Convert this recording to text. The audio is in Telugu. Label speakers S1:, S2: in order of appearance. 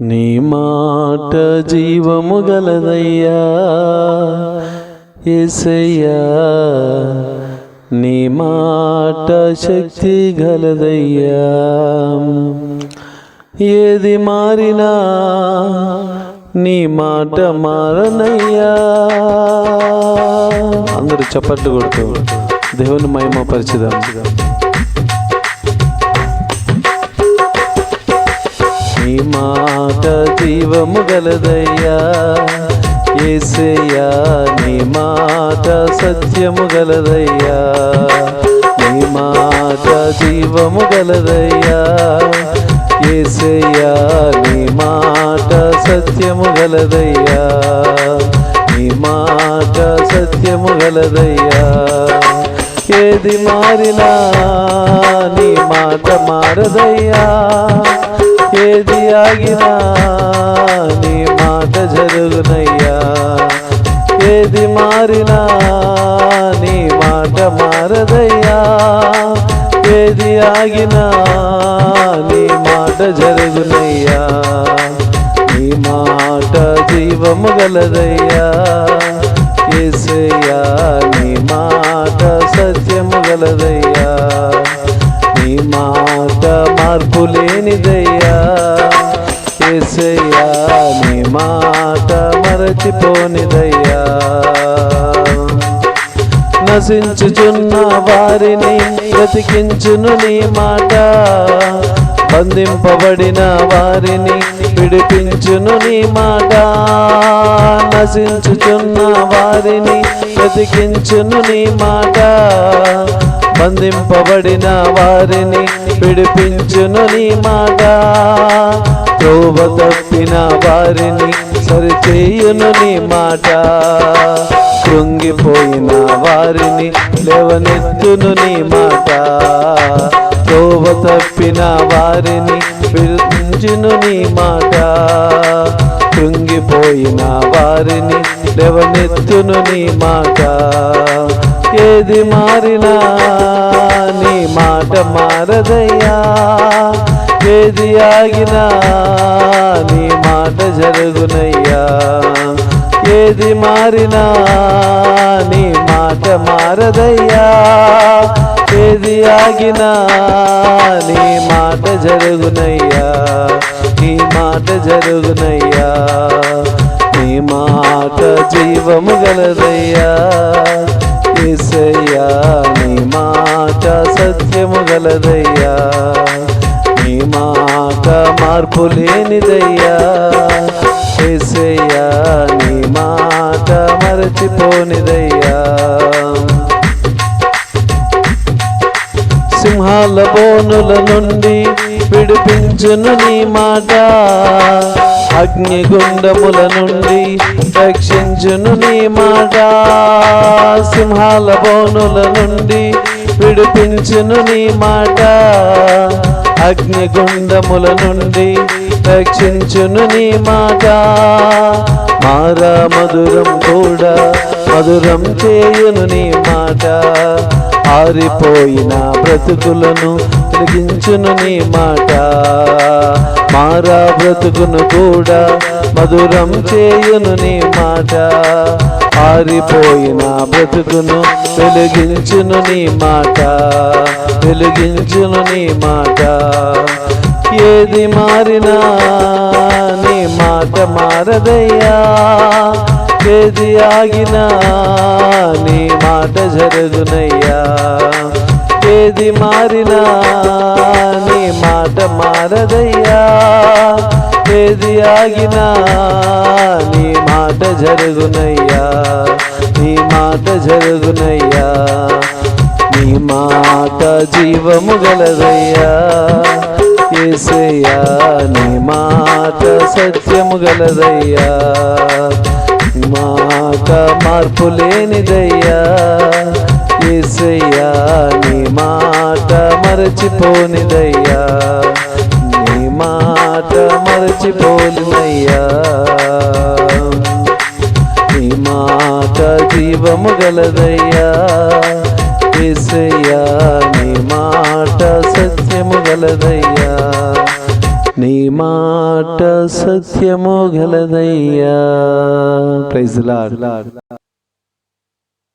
S1: నీ మాట జీవము గలదయ్యా. ఎసయ్యా నీ మాట శక్తి గలదయ్యా. ఏది మారినా నీ మాట మారనయ్యా. అందరూ చప్పట్లు కొడుతూ దేవుని మహిమ పరిచిదాం జీవము గలదయ్యా ఏసయ్యా నీ మాట సత్యము గలదయ్యా నీ మాట జీవము గలదయ్యా ఏసయ్యా నీ మాట సత్యము గలదయ్యా నీ మాట సత్యము గలదయ్యా ఏది మారినా నీ మాట మారదయ్యా ఏది ఆగినా నీ మాట జరుగునయ్యా. ఏది మారినా నీ మాట మారదయ్యా. ఏది ఆగినా నీ మాట జరుగునయ్యా. నీ మాట జీవము గలదయ్యా. ఏసయ్యా మార్పు లేనిదయ్యా. ఏసయ్యా నీ మాట మరచిపోనిదయ్యా. నశించుచున్న వారిని బ్రతికించును నీ మాట. బంధింపబడిన వారిని విడిపించును నీ మాట. నశించుచున్న వారిని బ్రతికించును నీ మాట. బంధింపబడిన వారిని విడిపించును నీ మాట. త్రోవ తప్పిన వారిని సరిచేయును నీ మాట. కృంగిపోయిన వారిని లేవనెత్తును నీ మాట. త్రోవ తప్పిన వారిని పిలుచును నీ మాట. కృంగిపోయిన వారిని లేవనెత్తును నీ మాట. ఏది మారినా నీ మాట మారదయ్యా? ఏది ఆగినా నీ మాట జరుగునయ్యా? ఏది మారినా నీ మాట మారదయ్యా? ఏది ఆగినా నీ మాట జరుగునయ్యా? నీ మాట జరుగునయ్యా? నీ మాట జీవము గలదయ్యా? ఏసయ్యా నీ మాట సత్యము గలదయ్యా. నీ మాట మార్పు లేనిదయ్యా. ఏసయ్యా బోనుల నుండి విడిపించును నీ మాట అగ్నిగుండముల నుండి రక్షించును నీ మాట సింహాల బోనుల నుండి విడిపించును నీ మాట అగ్నిగుండముల నుండి రక్షించును నీ మాట మారా మధురం కూడా మధురం చేయును నీ మాట ఆరిపోయిన బ్రతుకులను వెలిగించును నీ మాట. మారా బ్రతుకును కూడా మధురం చేయును నీ మాట. ఆరిపోయిన బ్రతుకును వెలిగించును నీ మాట. వెలిగించును నీ మాట. ఏది మారినా నీ మాట మారదయ్యా. ఏది ఆగినా నీ మాట జరుగునయ్యా ఏది మారినా నీ మాట మారదయ్యా. ఏది ఆగినా నీ మాట జరుగునయ్యా. నీ మాట జరుగునయ్యా. నీ మాట జీవము గలదయ్యా. ఏసయ్యా నీ మాట సత్యము గలదయ్యా. మాట మార్పు లేనిదయ్యా. ఏసయ్యా నీ మరచిపోనిదయ్యా. నీ మాట మరచిపోలినయ్యా నీ మాట జీవము గలదయ్యా. ఏసయ్యా నీ మాట సత్యము గలదయ్యా. నీ మాట మాట సత్యము గలదయ్యా. Praise lord